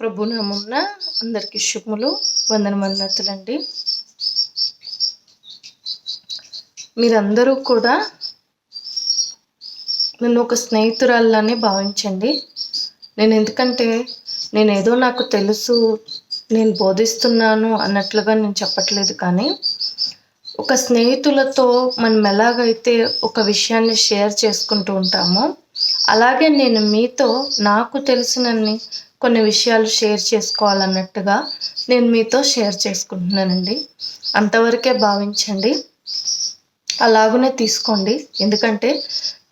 ప్రభునామంన అందరికీ శుభములు వందన వందనతులండి మీరందరూ కూడా నన్ను ఒక స్నేహితురాల్లానే భావించండి. నేను ఎందుకంటే నేను ఏదో నాకు తెలుసు నేను బోధిస్తున్నాను అన్నట్లుగా నేను చెప్పట్లేదు కానీ ఒక స్నేహితులతో మనం ఎలాగైతే ఒక విషయాన్ని షేర్ చేసుకుంటూ ఉంటామో అలాగే నేను మీతో నాకు తెలిసినన్ని కొన్ని విషయాలు షేర్ చేసుకోవాలన్నట్టుగా నేను మీతో షేర్ చేసుకుంటున్నానండి. అంతవరకే భావించండి. అలాగనే తీసుకోండి. ఎందుకంటే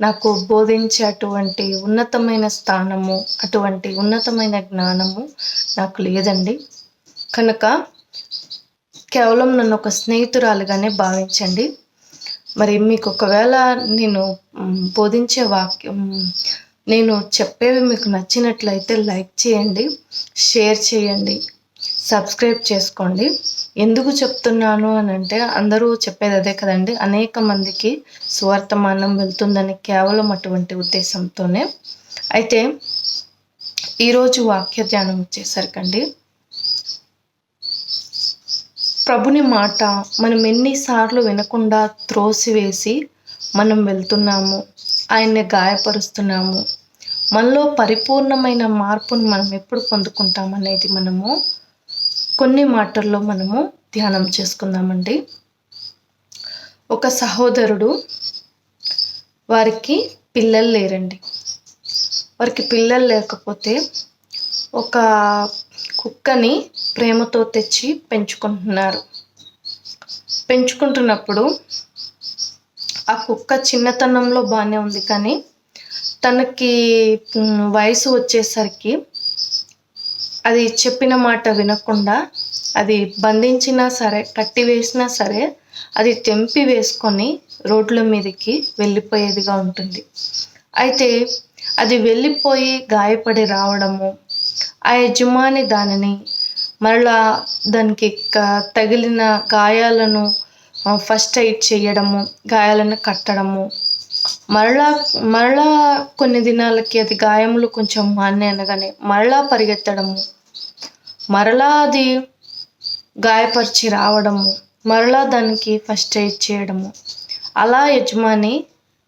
నాకు బోధించే అటువంటి ఉన్నతమైన స్థానము అటువంటి ఉన్నతమైన జ్ఞానము నాకు లేదండి. కనుక కేవలం నన్ను ఒక స్నేహితురాలుగానే భావించండి. మరి మీకు ఒకవేళ నేను బోధించే వాక్యం నేను చెప్పేవి మీకు నచ్చినట్లయితే లైక్ చేయండి షేర్ చేయండి సబ్స్క్రైబ్ చేసుకోండి. ఎందుకు చెప్తున్నాను అని అంటే అందరూ చెప్పేది అదే కదండి. అనేక మందికి సువర్తమానం వెళ్తుందని కేవలం అటువంటి ఉద్దేశంతోనే. అయితే ఈరోజు వాక్య ధ్యానం వచ్చేసరికండి. ప్రభుని మాట మనం ఎన్నిసార్లు వినకుండా త్రోసివేసి మనం వెళ్తున్నాము. ఆయన్ని గాయపరుస్తున్నాము. మనలో పరిపూర్ణమైన మార్పును మనం ఎప్పుడు పొందుకుంటాం అనేది మనము కొన్ని మాటల్లో మనము ధ్యానం చేసుకుందామండి. ఒక సహోదరుడు వారికి పిల్లలు లేరండి. వారికి పిల్లలు లేకపోతే ఒక కుక్కని ప్రేమతో తెచ్చి పెంచుకుంటున్నారు. పెంచుకుంటున్నప్పుడు ఆ కుక్క చిన్నతనంలో బాగానే ఉంది కానీ తనకి వయసు వచ్చేసరికి అది చెప్పిన మాట వినకుండా అది బంధించినా సరే కట్టి వేసినా సరే అది తెంపి వేసుకొని రోడ్ల మీదకి వెళ్ళిపోయేదిగా ఉంటుంది. అయితే అది వెళ్ళిపోయి గాయపడి రావడము ఆ యజమాని దానిని మరలా దానికి తగిలిన గాయాలను ఫస్ట్ ఎయిడ్ చేయడము గాయాలను కట్టడము. మరలా మరలా కొన్ని దినాలకి అది గాయములు కొంచెం మానే అనగానే మరలా పరిగెత్తడము. మరలా అది గాయపరిచి రావడము. మరలా దానికి ఫస్ట్ ఎయిడ్ చేయడము. అలా యజమాని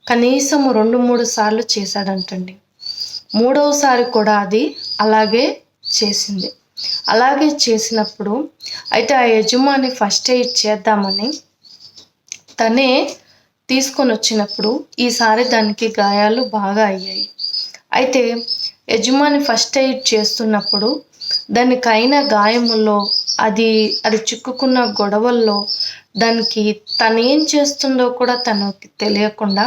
కనీసం రెండు మూడు సార్లు చేశాడంటండి. మూడవసారి కూడా అది అలాగే చేసింది. అలాగే చేసినప్పుడు అయితే ఆ యజమాని ఫస్ట్ ఎయిడ్ చేద్దామని తనే తీసుకొని వచ్చినప్పుడు ఈసారి దానికి గాయాలు బాగా అయ్యాయి. అయితే యజమాని ఫస్ట్ ఎయిడ్ చేస్తున్నప్పుడు దానికైన గాయముల్లో అది అది చిక్కుకున్న గొడవల్లో దానికి తను ఏం చేస్తుందో కూడా తనకి తెలియకుండా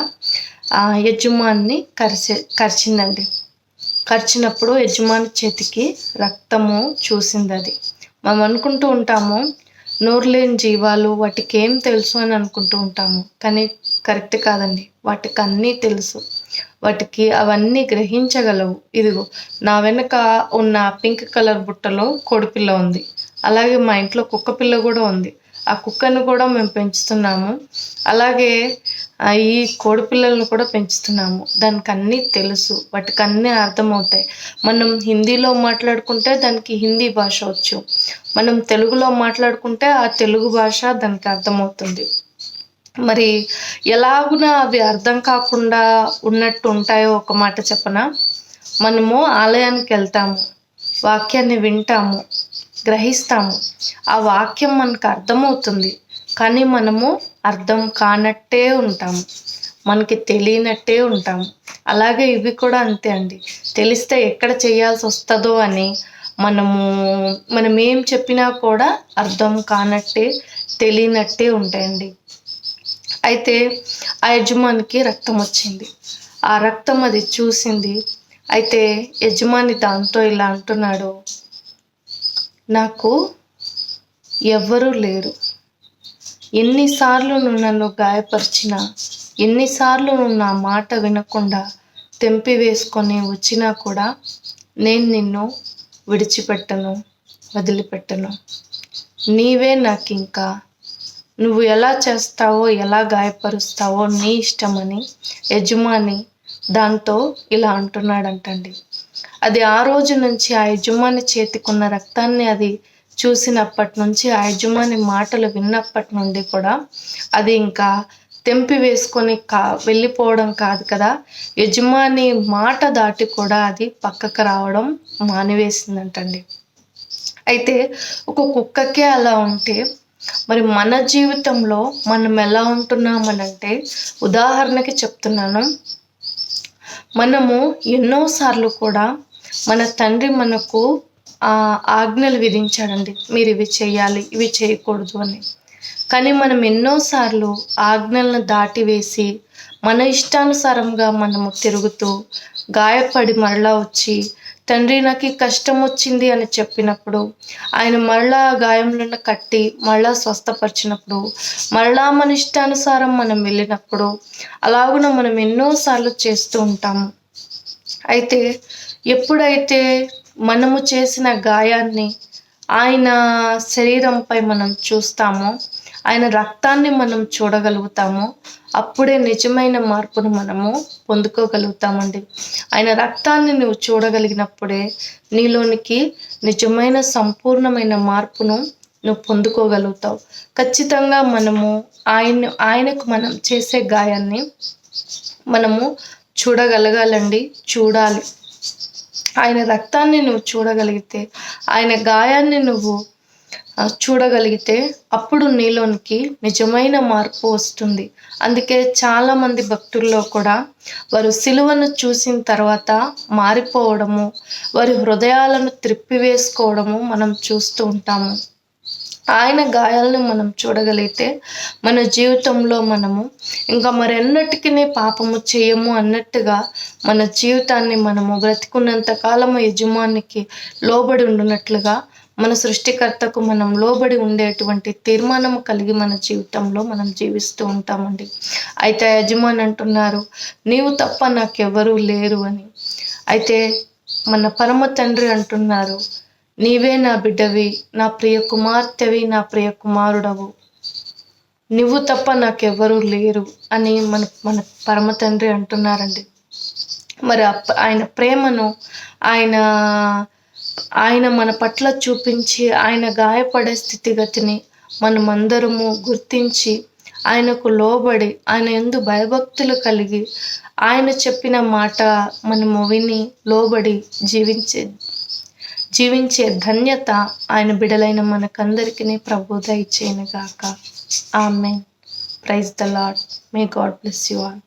ఆ యజమాన్ని కరిచే కరిచిందండి. కరిచినప్పుడు యజమాని చేతికి రక్తము చూసింది అది. మనం అనుకుంటూ ఉంటాము నోరు లేని జీవాలు వాటికి ఏం తెలుసు అని అనుకుంటూ ఉంటాము. కానీ కరెక్ట్ కాదండి. వాటికి అన్నీ తెలుసు. వాటికి అవన్నీ గ్రహించగలవు. ఇదిగో నా వెనుక ఉన్న పింక్ కలర్ బుట్టలో కోడిపిల్ల ఉంది. అలాగే మా ఇంట్లో కుక్క పిల్ల కూడా ఉంది. ఆ కుక్కను కూడా మేము పెంచుతున్నాము. అలాగే ఈ కోడిపిల్లలను కూడా పెంచుతున్నాము. దానికి అన్నీ తెలుసు. వాటికి అన్నీ అర్థమవుతాయి. మనం హిందీలో మాట్లాడుకుంటే దానికి హిందీ భాష వచ్చు. మనం తెలుగులో మాట్లాడుకుంటే ఆ తెలుగు భాష దానికి అర్థమవుతుంది. మరి ఎలాగున అవి అర్థం కాకుండా ఉన్నట్టు ఉంటాయో ఒక మాట చెప్పన? మనము ఆలయానికి వెళ్తాము. వాక్యాన్ని వింటాము. గ్రహిస్తాము. ఆ వాక్యం మనకు అర్థమవుతుంది. కానీ మనము అర్థం కానట్టే ఉంటాము మనకి తెలియనట్టే ఉంటాం. అలాగే ఇవి కూడా అంతే అండి. తెలిస్తే ఎక్కడ చేయాల్సి వస్తుందో అని మనము మనం ఏం చెప్పినా కూడా అర్థం కానట్టే తెలియనట్టే ఉంటాయండి. అయితే ఆ యజమానికి రక్తం వచ్చింది. ఆ రక్తం అది చూసింది. అయితే యజమాని దాంతో ఇలా అంటున్నాడు. నాకు ఎవ్వరూ లేరు. ఎన్నిసార్లు నువ్వు నన్ను గాయపరిచినా ఎన్నిసార్లు నువ్వు నా మాట వినకుండా తెంపి వేసుకొని వచ్చినా కూడా నేను నిన్ను విడిచిపెట్టను వదిలిపెట్టను. నీవే నాకు ఇంకా నువ్వు ఎలా చేస్తావో ఎలా గాయపరుస్తావో నీ ఇష్టమని యజమాని దాంతో ఇలా అంటున్నాడంటండి. అది ఆ రోజు నుంచి ఆ యజమాని చేతికున్న రక్తాన్ని అది చూసినప్పటి నుంచి ఆ యజమాని మాటలు విన్నప్పటి నుండి కూడా అది ఇంకా తెంపి వేసుకొని కా వెళ్ళిపోవడం కాదు కదా. యజమాని మాట దాటి కూడా అది పక్కకు రావడం మానివేసిందంటండి. అయితే ఒక కుక్కకే అలా ఉంటే మరి మన జీవితంలో మనం ఎలా ఉంటున్నామనంటే ఉదాహరణకి చెప్తున్నాను. మనము ఎన్నోసార్లు కూడా మన తండ్రి మనకు ఆజ్ఞలు విధించాడండి. మీరు ఇవి చేయాలి ఇవి చేయకూడదు అని. కానీ మనం ఎన్నోసార్లు ఆజ్ఞలను దాటివేసి మన ఇష్టానుసారంగా మనము తిరుగుతూ గాయపడి మరలా వచ్చి తండ్రి నాకు ఈ కష్టం వచ్చింది అని చెప్పినప్పుడు ఆయన మరలా గాయములను కట్టి మరలా స్వస్థపరిచినప్పుడు మరలా మన ఇష్టానుసారం మనం వెళ్ళినప్పుడు అలాగున మనం ఎన్నోసార్లు చేస్తూ ఉంటాము. అయితే ఎప్పుడైతే మనము చేసిన గాయాన్ని ఆయన శరీరంపై మనం చూస్తామో. ఆయన రక్తాన్ని మనం చూడగలుగుతామో. అప్పుడే నిజమైన మార్పును మనము పొందుకోగలుగుతామండి. ఆయన రక్తాన్ని నువ్వు చూడగలిగినప్పుడే నీలోనికి నిజమైన సంపూర్ణమైన మార్పును నువ్వు పొందుకోగలుగుతావు. ఖచ్చితంగా మనము ఆయన ఆయనకు మనం చేసే గాయాన్ని మనము చూడగలగాలండి. చూడాలి. ఆయన రక్తాన్ని నువ్వు చూడగలిగితే ఆయన గాయాన్ని నువ్వు చూడగలిగితే అప్పుడు నీలోనికి నిజమైన మార్పు వస్తుంది. అందుకే చాలామంది భక్తుల్లో కూడా వారు సిలువను చూసిన తర్వాత మారిపోవడము వారి హృదయాలను త్రిప్పివేసుకోవడము మనం చూస్తూ ఉంటాము. ఆయన గాయాలను మనం చూడగలిగితే మన జీవితంలో మనము ఇంకా మరెన్నటికీ పాపము చేయము అన్నట్టుగా మన జీవితాన్ని మనము బ్రతికున్నంత కాలము యజమానికి లోబడి ఉండునట్లుగా మన సృష్టికర్తకు మనం లోబడి ఉండేటువంటి తీర్మానం కలిగి మన జీవితంలో మనం జీవిస్తూ ఉంటామండి. అయితే యజమాని అంటున్నారు నీవు తప్ప నాకెవరూ లేరు అని. అయితే మన పరమ తండ్రి అంటున్నారు నీవే నా బిడ్డవి నా ప్రియ కుమార్తెవి నా ప్రియ కుమారుడవు నువ్వు తప్ప నాకెవ్వరూ లేరు అని మన మన పరమ తండ్రి అంటున్నారండి. మరి అప్ప- ఆయన ప్రేమను ఆయన ఆయన మన పట్ల చూపించి ఆయన గాయపడే స్థితిగతిని మనమందరము గుర్తించి ఆయనకు లోబడి ఆయన ఎందు భయభక్తులు కలిగి ఆయన చెప్పిన మాట మనము విని లోబడి జీవించే జీవించే ధన్యత ఆయన బిడలైన మనకందరికీ ప్రభు దయచేయను గాక ఆమె praise the Lord may God bless you all.